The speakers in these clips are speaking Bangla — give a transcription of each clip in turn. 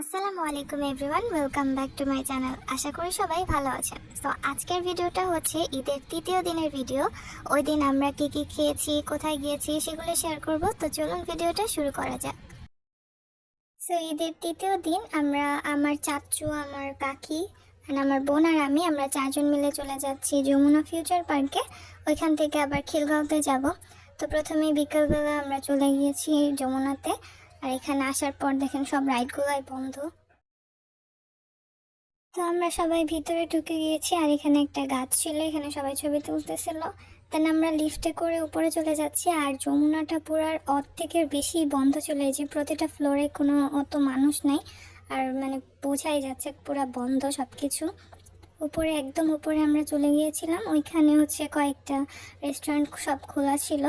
আসসালামু আলাইকুম everyone, welcome back to my channel. আশা করি সবাই ভালো আছেন। তো আজকের ভিডিওটা হচ্ছে ঈদের তৃতীয় দিনের ভিডিও। ওই দিন আমরা কি কি খেয়েছি, কোথায় গিয়েছি সেগুলো শেয়ার করব। তো চলুন ভিডিওটা শুরু করা যাক। সো ঈদের তৃতীয় দিন আমরা, আমার চাচু, আমার কাকি আমার বোন আর আমি, আমরা চারজন মিলে চলে যাচ্ছি যমুনা ফিউচার পার্কে ওইখান থেকে আবার খিলগাঁওতে যাব। তো প্রথমে বিকেলবেলা আমরা চলে গিয়েছি যমুনাতে। আর এখানে আসার পর দেখেন সব রাইডগুলাই বন্ধ। তো আমরা সবাই ভিতরে ঢুকে গিয়েছি আর এখানে একটা গাছ ছিল, এখানে সবাই ছবি তুলতেছিল। দেন আমরা লিফটে করে উপরে চলে যাচ্ছি আর যমুনাটা পুরার অর্ধেকের বেশি বন্ধ চলে যে প্রতিটা ফ্লোরে কোনো অত মানুষ নাই আর মানে বোঝাই যাচ্ছে পুরা বন্ধ সব কিছু উপরে একদম উপরে আমরা চলে গিয়েছিলাম, ওইখানে হচ্ছে কয়েকটা রেস্টুরেন্ট সব খোলা ছিল।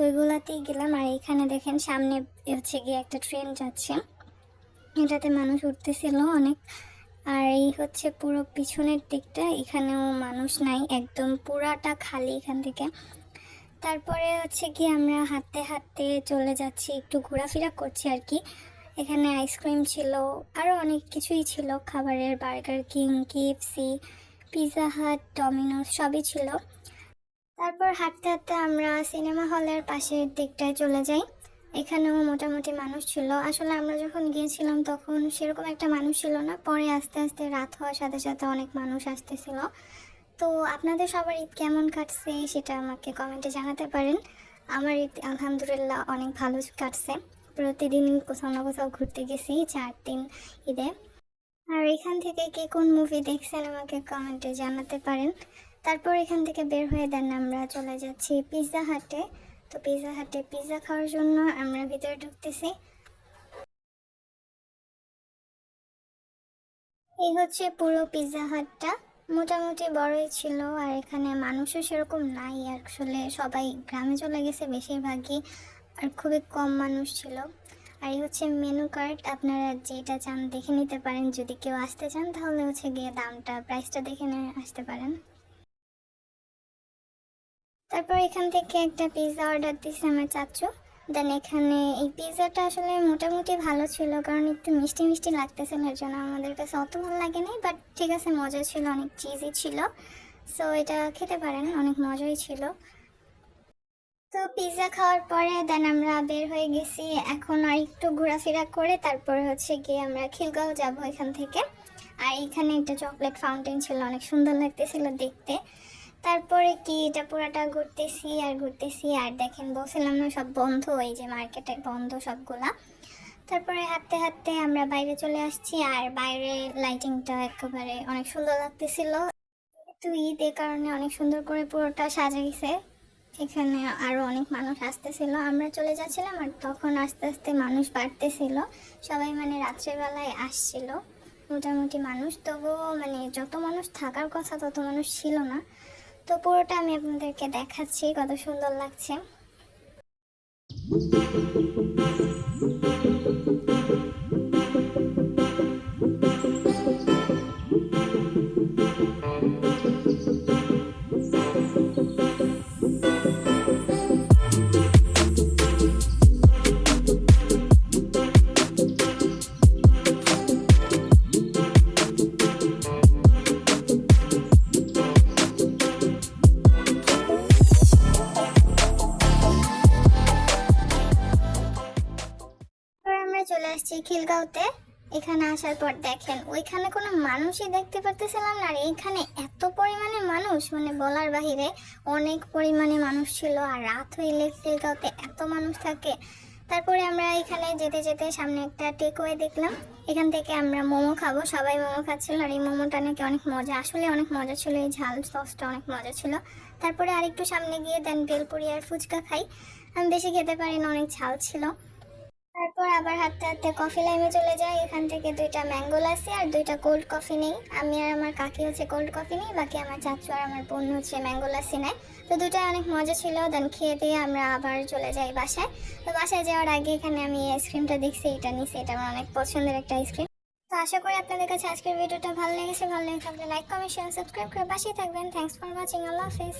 তো ওইগুলাতেই গেলাম। আর এখানে দেখেন সামনে হচ্ছে গিয়ে একটা ট্রেন যাচ্ছে। এটাতে মানুষ উঠতেছিল অনেক। আর এই হচ্ছে পুরো পিছনের দিকটা। এখানেও মানুষ নাই, একদম পুরাটা খালি এখান থেকে। তারপরে হচ্ছে কি আমরা হাঁটতে হাঁটতে চলে যাচ্ছি, একটু ঘোরাফেরা করছি আর কি। এখানে আইসক্রিম ছিল আরও অনেক কিছুই ছিল। খাবারের burger king KFC pizza hut Domino's সবই ছিল। তারপর হাঁটতে হাঁটতে আমরা সিনেমা হলের পাশের দিকটায় চলে যাই। এখানেও মোটামুটি মানুষ ছিল। আসলে আমরা যখন গিয়েছিলাম তখন সেরকম একটা মানুষ ছিল না। পরে আস্তে আস্তে রাত হওয়ার সাথে সাথে অনেক মানুষ আসতেছিল। তো আপনাদের সবার ঈদ কেমন কাটছে সেটা আমাকে কমেন্টে জানাতে পারেন। আমার ঈদ আলহামদুলিল্লাহ অনেক ভালো কাটছে। প্রতিদিন কোথাও না কোথাও ঘুরতে গেছি চার দিন ঈদে। আর এখান থেকে কে কোন মুভি দেখছেন আমাকে কমেন্টে জানাতে পারেন। তারপর এখান থেকে বের হয়ে দেন আমরা চলে যাচ্ছি পিৎজা হাটে তো পিৎজা হাটে পিৎজা খাওয়ার জন্য আমরা ভিতরে ঢুকতেছি। এই হচ্ছে পুরো পিৎজা হাটটা মোটামুটি বড়ই ছিল আর এখানে মানুষও সেরকম নাই। আসলে সবাই গ্রামে চলে গেছে বেশিরভাগই, আর খুবই কম মানুষ ছিল। আর এই হচ্ছে মেনু কার্ড আপনারা যেটা চান দেখে নিতে পারেন। যদি কেউ আসতে চান তাহলে হচ্ছে গিয়ে দামটা প্রাইসটা দেখে নিয়ে আসতে পারেন। তারপর এখান থেকে একটা পিৎজা অর্ডার দিয়েছে আমার চাচু। দেন এখানে এই পিৎজাটা আসলে মোটামুটি ভালো ছিল, কারণ একটু মিষ্টি মিষ্টি লাগতেছিল এর জন্য আমাদের কাছে অত ভালো লাগে নাই বাট ঠিক আছে মজা ছিল, অনেক চিজি ছিল। সো এটা খেতে পারেন, অনেক মজাই ছিল। তো পিৎজা খাওয়ার পরে দেন আমরা বের হয়ে গেছি। এখন আর একটু ঘোরাফেরা করে তারপরে হচ্ছে গিয়ে আমরা খিলগাঁও যাব এখান থেকে। আর এখানে একটা চকলেট ফাউন্টেন ছিল, অনেক সুন্দর লাগতেছিল দেখতে। তারপরে কি, এটা পুরাটা ঘুরতেছি আর ঘুরতেছি আর দেখেন বলছিলাম না, সব বন্ধ, এই যে মার্কেটে বন্ধ সবগুলা। তারপরে হাঁটতে হাঁটতে আমরা বাইরে চলে আসছি আর বাইরে লাইটিংটা একেবারে অনেক সুন্দর লাগতেছিল। তো ঈদ এ কারণে অনেক সুন্দর করে পুরোটা সাজা গেছে এখানে আরও অনেক মানুষ আসতেছিল। আমরা চলে যাচ্ছিলাম আর তখন আস্তে আস্তে মানুষ বাড়তেছিল। সবাই মানে রাত্রেবেলায় আসছিল, মোটামুটি মানুষ। তবুও মানে যত মানুষ থাকার কথা তত মানুষ ছিল না। তো পুরোটা আমি আপনাদেরকে দেখাচ্ছি কত সুন্দর লাগছে। চলে আসছি খিলগাঁওতে। এখানে আসার পর দেখেন, ওইখানে কোনো মানুষই দেখতে পারতেছিলাম না। আর এইখানে এত পরিমাণে মানুষ মানে বলার বাহিরে অনেক পরিমাণে মানুষ ছিল। আর রাত হইলে খিলগাঁওতে এত মানুষ থাকে। তারপরে আমরা এখানে যেতে যেতে সামনে একটা টেকওয়ে দেখলাম। এখান থেকে আমরা মোমো খাব। সবাই মোমো খাচ্ছিল আর এই মোমোটা নাকি অনেক মজা। আসলে অনেক মজা ছিল, এই ঝাল সসটা অনেক মজা ছিল। তারপরে আরেকটু সামনে গিয়ে দেন বেলপুরি আর ফুচকা খাই। আমি বেশি খেতে পারি না, অনেক ঝাল ছিল। তারপর আবার হাঁটতে হাঁটতে কফি লাইমে চলে যাই। এখান থেকে দুইটা ম্যাঙ্গো লাসি আর দুইটা কোল্ড কফি নেই। আমি আর আমার কাকি হচ্ছে কোল্ড কফি নেই, বাকি আমার চাচু আর আমার বোন হচ্ছে ম্যাঙ্গো লাসি নেয়। তো দুটাই অনেক মজা ছিল। দেন খেয়ে দিয়ে আমরা আবার চলে যাই বাসায়। তো বাসায় যাওয়ার আগে এখানে আমি আইসক্রিমটা দেখছি, এটা নিছি। এটা আমার অনেক পছন্দের একটা আইসক্রিম তো আশা করি আপনাদের কাছে আজকের ভিডিওটা ভালো লেগেছে। ভালো লেগে থাকলে লাইক কমেন্ট শেয়ার সাবস্ক্রাইব করে পাশেই থাকবেন। থ্যাংকস ফর ওয়াচিং আল্লাহ হাফিজ।